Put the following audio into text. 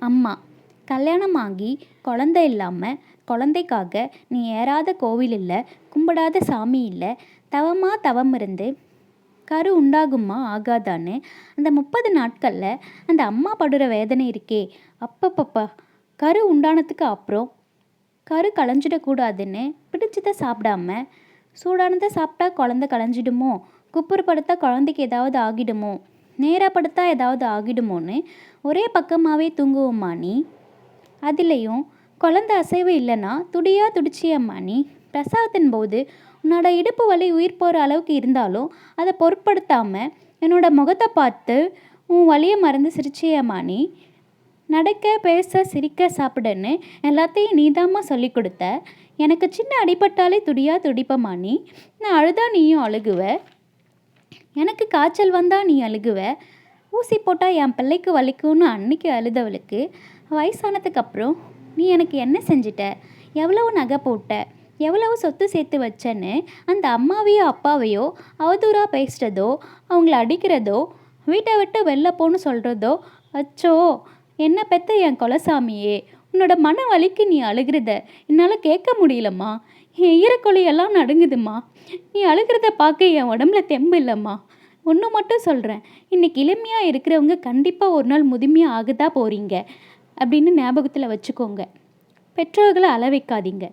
அம்மா கல்யாணமாகி குழந்த இல்லாமல் குழந்தைக்காக நீ ஏறாத கோவில் இல்லை கும்பிடாத சாமி இல்லை தவமாக தவம் இருந்து கரு உண்டாகுமா ஆகாதான்னு அந்த முப்பது நாட்களில் அந்த அம்மா படுற வேதனை இருக்கே. அப்பப்பப்பா கரு உண்டானதுக்கு அப்புறம் கரு களைஞ்சிடக்கூடாதுன்னு பிடிச்சதை சாப்பிடாம சூடானதை சாப்பிட்டா குழந்த களைஞ்சிடுமோ? குப்புற படுத்தா குழந்தைக்கு ஏதாவது ஆகிடுமோ? நேராக படுத்தா ஏதாவது ஆகிடுமோன்னு ஒரே பக்கமாகவே தூங்குவோம்மா நீ அதுலேயும் குழந்த அசைவு இல்லைன்னா துடியா துடிச்சியம்மா நீ பிரசவத்தின் போது உன்னோட இடுப்பு வலி உயிர் போகிற அளவுக்கு இருந்தாலும் அதை பொருட்படுத்தாமல் என்னோட முகத்தை பார்த்து உன் வலியை மறந்து சிரிச்சியம்மா நீ நடக்க பேச சிரிக்க சாப்பிடன்னு எல்லாத்தையும் நீதாம்மா சொல்லி கொடுத்த. எனக்கு சின்ன அடிபட்டாலே துடியா துடிப்பம்மா நீ நான் அழுதா நீயும் அழுகுவ. எனக்கு காய்ச்சல் வந்தால் நீ அழுகுவ? ஊசி போட்டால் என் பிள்ளைக்கு வலிக்கும்னு அன்னைக்கு அழுதவளுக்கு வயசானதுக்கப்புறம் நீ எனக்கு என்ன செஞ்சிட்ட? எவ்வளவு நகை போட்ட? எவ்வளவு சொத்து சேர்த்து வச்சேன்னு அந்த அம்மாவையோ அப்பாவையோ அவதூறாக பேசுகிறதோ அவங்கள அடிக்கிறதோ வீட்டை விட்டு வெளில போன்னு சொல்கிறதோ அச்சோ என்ன பெத்த என் கொலசாமியே? உன்னோட மன வலிக்கு நீ அழுகிறத என்னால் கேட்க முடியலம்மா. என் ஈரக்கொலையெல்லாம் நடுங்குதுமா நீ அழுகிறத பார்க்க என் உடம்புல தெம்பு இல்லைம்மா. ஒன்று மட்டும் சொல்கிறேன் இன்னைக்கு இளமையாக இருக்கிறவங்க கண்டிப்பாக ஒரு நாள் முதுமையாக ஆகதான் போகிறீங்க அப்படின்னு ஞாபகத்தில் வச்சுக்கோங்க. பெற்றோர்களை அள வைக்காதீங்க